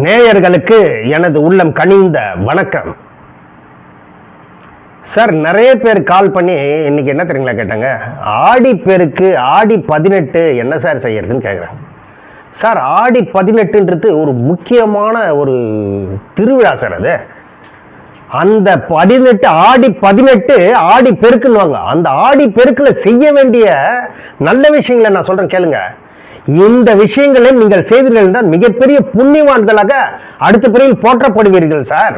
நேயர்களுக்கு எனது உள்ளம் கனிந்த வணக்கம். சார் நிறைய பேர் கால் பண்ணி இன்னைக்கு என்ன தெரியுங்களா கேட்டாங்க? ஆடி பேருக்கு ஆடி பதினெட்டு என்ன சார் செய்யறதுன்னு கேட்குறேன் சார் ஆடி பதினெட்டுன்றது ஒரு முக்கியமான ஒரு திருவிழா சார் அது. அந்த பதினெட்டு ஆடி பதினெட்டு ஆடி பெருக்குன்னுவாங்க. அந்த ஆடி பெருக்கில் செய்ய வேண்டிய நல்ல விஷயங்களை நான் சொல்கிறேன் கேளுங்க. இந்த விஷயங்களை நீங்கள் செய்தீர்கள் என்றால் மிகப்பெரிய புண்ணியவான்களாக அடுத்த பிறகு போற்றப்படுவீர்கள் சார்.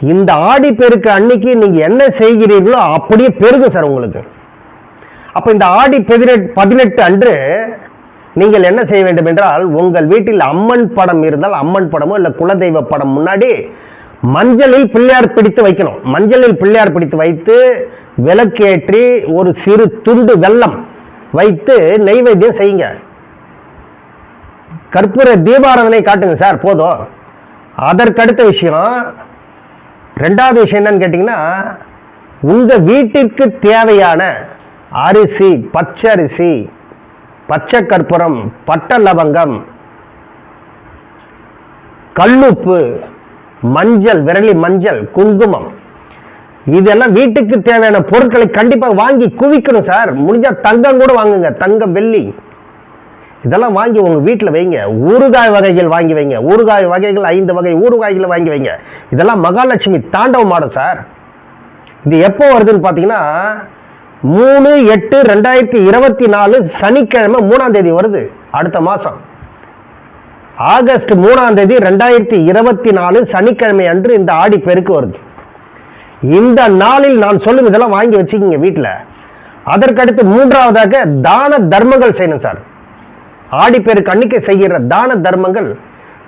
இந்த ஆடி பெருக்கு அன்னைக்கு நீங்கள் என்ன செய்கிறீர்களோ அப்படியே பெருகும் சார் உங்களுக்கு. அப்போ இந்த ஆடி பதினெட்டு பதினெட்டு அன்று நீங்கள் என்ன செய்ய வேண்டும் என்றால் உங்கள் வீட்டில் அம்மன் படம் இருந்தால் அம்மன் படமோ இல்லை குலதெய்வ படம் முன்னாடி மஞ்சளில் பிள்ளையார் பிடித்து வைக்கணும். மஞ்சளில் பிள்ளையார் பிடித்து வைத்து விளக்கேற்றி ஒரு சிறு துண்டு வெள்ளம் வைத்து நெய்வேத்தியம் செய்யுங்க. கற்பூர தீபாராதனை காட்டுங்க சார் போதும். அதற்கடுத்த விஷயம் ரெண்டாவது விஷயம் என்னன்னு கேட்டிங்கன்னா உங்கள் வீட்டிற்கு தேவையான அரிசி பச்சரிசி பச்சை கற்பூரம் பட்டை லவங்கம் கல்லுப்பு மஞ்சள் விரலி மஞ்சள் குங்குமம் இதெல்லாம் வீட்டுக்கு தேவையான பொருட்களை கண்டிப்பாக வாங்கி குவிக்கணும் சார். முடிஞ்சா தங்கம் கூட வாங்குங்க. தங்கம் வெள்ளி. இதெல்லாம் வாங்கி உங்கள் வீட்டில் வைங்க. ஊறுகாய் வகைகள் வாங்கி வைங்க. ஊறுகாய் வகைகள் ஐந்து வகை ஊறுகாய்களை வாங்கி வைங்க. இதெல்லாம் மகாலட்சுமி தாண்டவம் ஆடும் சார். இது எப்போ வருதுன்னு பார்த்தீங்கன்னா மூணு எட்டு ரெண்டாயிரத்தி இருபத்தி நாலு சனிக்கிழமை மூணாம் தேதி வருது. அடுத்த மாதம் ஆகஸ்ட் மூணாம் தேதி ரெண்டாயிரத்தி இருபத்தி நாலு சனிக்கிழமை அன்று இந்த ஆடி பெருக்கு வருது. இந்த நாளில் நான் சொல்லும் இதெல்லாம் வாங்கி வச்சுக்கிங்க வீட்டில் அதற்கடுத்து மூன்றாவதாக தான தர்மங்கள் செய்யணும் சார். ஆடிப்பெருக்கு அன்னைக்கு செய்கிற தான தர்மங்கள்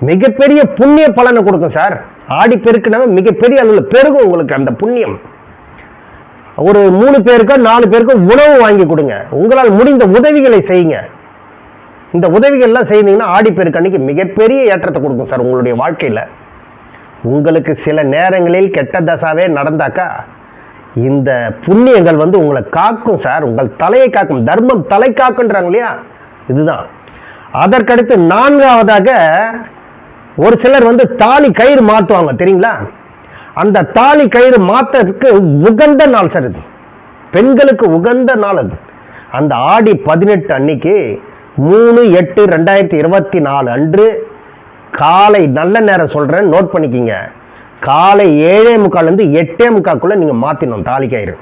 மிகப்பெரிய புண்ணிய பலனை கொடுக்கும் சார். ஆடிப்பெருக்குனாவே மிகப்பெரிய அளவில் பெருகும் உங்களுக்கு அந்த புண்ணியம். ஒரு மூணு பேருக்கோ நாலு பேருக்கோ உணவு வாங்கி கொடுங்க. உங்களால் முடிந்த உதவிகளை செய்யுங்க. இந்த உதவிகள்லாம் செய்தீங்கன்னா ஆடிப்பெருக்கு அன்னைக்கு மிகப்பெரிய ஏற்றத்தை கொடுக்கும் சார் உங்களுடைய வாழ்க்கையில். உங்களுக்கு சில நேரங்களில் கெட்ட தசாவே நடந்தாக்கா இந்த புண்ணியங்கள் வந்து உங்களை காக்கும் சார். உங்கள் தலையை காக்கும். தர்மம் தலை காக்குன்றாங்க இல்லையா? இதுதான். அதற்கடுத்து நான்காவதாக ஒரு சிலர் வந்து தாலி கயிறு மாற்றுவாங்க தெரியுங்களா? அந்த தாலி கயிறு மாற்றத்துக்கு உகந்த நாள் சார் இது. பெண்களுக்கு உகந்த நாள் அது. அந்த ஆடி பதினெட்டு அன்னைக்கு மூணு எட்டு ரெண்டாயிரத்தி இருபத்தி நாலு அன்று காலை நல்ல நேரம் சொல்கிறேன் நோட் பண்ணிக்கிங்க. காலை ஏழே முக்கால்லேருந்து எட்டே முக்காக்குள்ளே நீங்கள் மாற்றிடணும் தாலிக்கயிறு தாலிக்கயிறு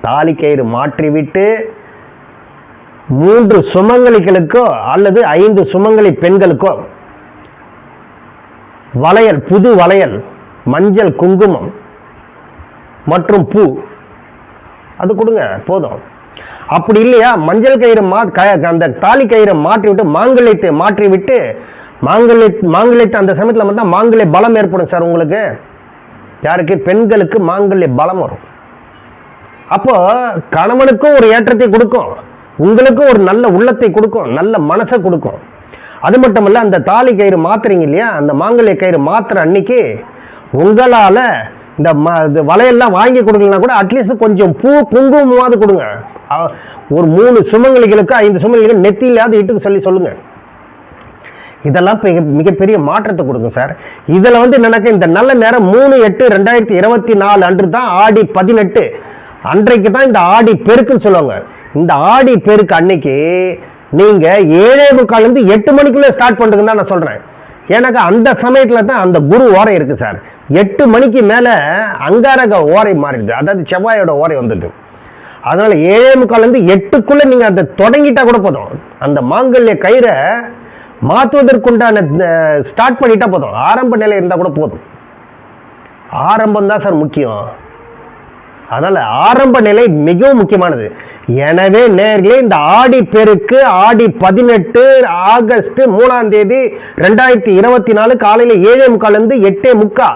தாலி கயிறு மாற்றிவிட்டு மூன்று சுமங்கலிகளுக்கோ அல்லது ஐந்து சுமங்கலி பெண்களுக்கோ வளையல் புது வளையல் மஞ்சள் குங்குமம் மற்றும் பூ. அது கொடுங்க போதும். அப்படி இல்லையா? மஞ்சள் கயிறு மா க- அந்த தாலி கயிறை மாற்றி விட்டு மாங்கல்யத்தை மாற்றி விட்டு மாங்கல்ய மாங்கல்யத்தை அந்த சமயத்தில் வந்தால் மாங்கல்ய பலம் ஏற்படும் சார் உங்களுக்கு. யாருக்கு? பெண்களுக்கு மாங்கல்ய பலம் வரும். அப்போ கணவனுக்கும் ஒரு ஏற்றத்தை கொடுக்கும். உங்களுக்கும் ஒரு நல்ல உள்ளத்தை கொடுக்கும். நல்ல மனசை கொடுக்கும். அது மட்டும் இல்லை அந்த தாலி கயிறு மாத்துறீங்க இல்லையா? அந்த மாங்கல்ய கயிறு மாத்துற அன்னைக்கு உங்களால் இந்த ம இது வலையெல்லாம் வாங்கி கொடுக்கலனா கூட அட்லீஸ்ட் கொஞ்சம் பூ குங்குமமாவது கொடுங்க. ஒரு மூணு சுமங்கலிகளுக்கு ஐந்து சுமங்கலிகளுக்கு நெத்தியிலாவது இட்டுக்கு சொல்லி சொல்லுங்கள் இதெல்லாம் மிக மிகப்பெரிய மாற்றத்தை கொடுக்கும் சார். இதில் வந்து எனக்கு இந்த நல்ல நேரம் மூணு எட்டு ரெண்டாயிரத்தி இருபத்தி நாலு அன்று தான் ஆடி பதினெட்டு. அன்றைக்கு தான் இந்த ஆடி பெருக்குன்னு சொல்லுவாங்க. இந்த ஆடி பெருக்கு அன்னைக்கு நீங்கள் ஏழே முக்கால்லேருந்து எட்டு மணிக்குள்ளே ஸ்டார்ட் பண்ணுறதுன்னு தான் நான் சொல்கிறேன் எனக்கு அந்த சமயத்தில் தான் அந்த குரு ஓரை இருக்குது சார். எட்டு மணிக்கு மேலே அங்காரக ஓரை மாறிடுது. அதாவது செவ்வாயோட ஓரை வந்துடுது. அதனால் ஏழே முக்கால்லேருந்து எட்டுக்குள்ளே நீங்கள் அதை தொடங்கிட்டா கூட போதும். அந்த மாங்கல்ய கயிறை மாற்றுவதற்குண்டான ஸ்டார்ட் பண்ணிட்டா போதும். ஆரம்ப நிலை இருந்தால் கூட போதும். ஆரம்பம் தான் சார் முக்கியம். அதனால் ஆரம்ப நிலை மிகவும் முக்கியமானது. எனவே நேர்களே இந்த ஆடி பெருக்கு ஆடி பதினெட்டு ஆகஸ்ட் மூணாம் தேதி ரெண்டாயிரத்தி இருபத்தி நாலு காலையில் ஏழே முக்கால்லேருந்து எட்டே முக்கா.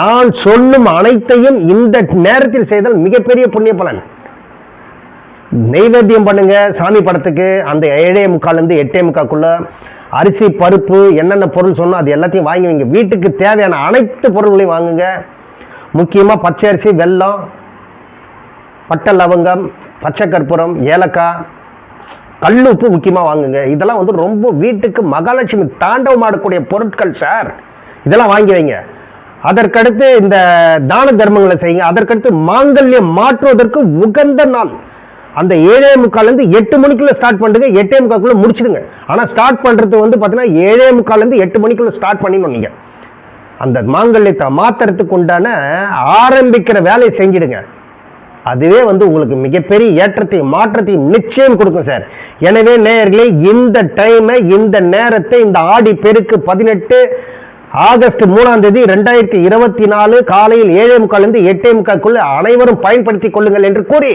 நான் சொல்லும் அனைத்தையும் இந்த நேரத்தில் செய்தால் மிகப்பெரிய புண்ணிய பலன். நெய்வேத்தியம் பண்ணுங்க சாமி படத்துக்கு அந்த ஏழே முக்கால்லேருந்து எட்டே முக்காக்குள்ள. அரிசி பருப்பு என்னென்ன பொருள் சொன்னோம் அது எல்லாத்தையும் வாங்கி வைங்க. வீட்டுக்கு தேவையான அனைத்து பொருள்களையும் வாங்குங்க. முக்கியமாக பச்சை அரிசி வெல்லம் பட்டை லவங்கம் பச்சை கற்பூரம் ஏலக்காய் கல் உப்பு முக்கியமாக வாங்குங்க. இதெல்லாம் வந்து ரொம்ப வீட்டுக்கு மகாலட்சுமி தாண்டவம் ஆடக்கூடிய பொருட்கள் சார். இதெல்லாம் வாங்கி வைங்க. அதற்கடுத்து இந்த தான தர்மங்களை செய்யுங்க. அதற்கடுத்து மாங்கல்யம் மாற்றுவதற்கு உகந்த நாள். அந்த ஏழே முக்கால்லேருந்து எட்டு மணிக்குள்ள ஸ்டார்ட் பண்ணுங்க. எட்டே முக்காக்குள்ள முடிச்சிடுங்க. ஆனால் ஸ்டார்ட் பண்ணுறது வந்து பார்த்தீங்கன்னா ஏழே முக்கால்லேருந்து எட்டு மணிக்குள்ளே ஸ்டார்ட் பண்ணிடணும் நீங்கள் அந்த மாங்கல்யத்தை மாத்துறதுக்கு உண்டான ஆரம்பிக்கிற வேலையை செஞ்சிடுங்க. அதுவே வந்து உங்களுக்கு மிகப்பெரிய ஏற்றத்தையும் மாற்றத்தையும் நிச்சயம் கொடுக்கும் சார். எனவே நேயர்களே இந்த டைமை இந்த நேரத்தை இந்த ஆடி பெருக்கு பதினெட்டு ஆகஸ்ட் மூணாம் தேதி ரெண்டாயிரத்தி இருபத்தி நாலு காலையில் ஏழே முக்காலிருந்து எட்டே முக்காக்குள்ள அனைவரும் பயன்படுத்திக் கொள்ளுங்கள் என்று கூறி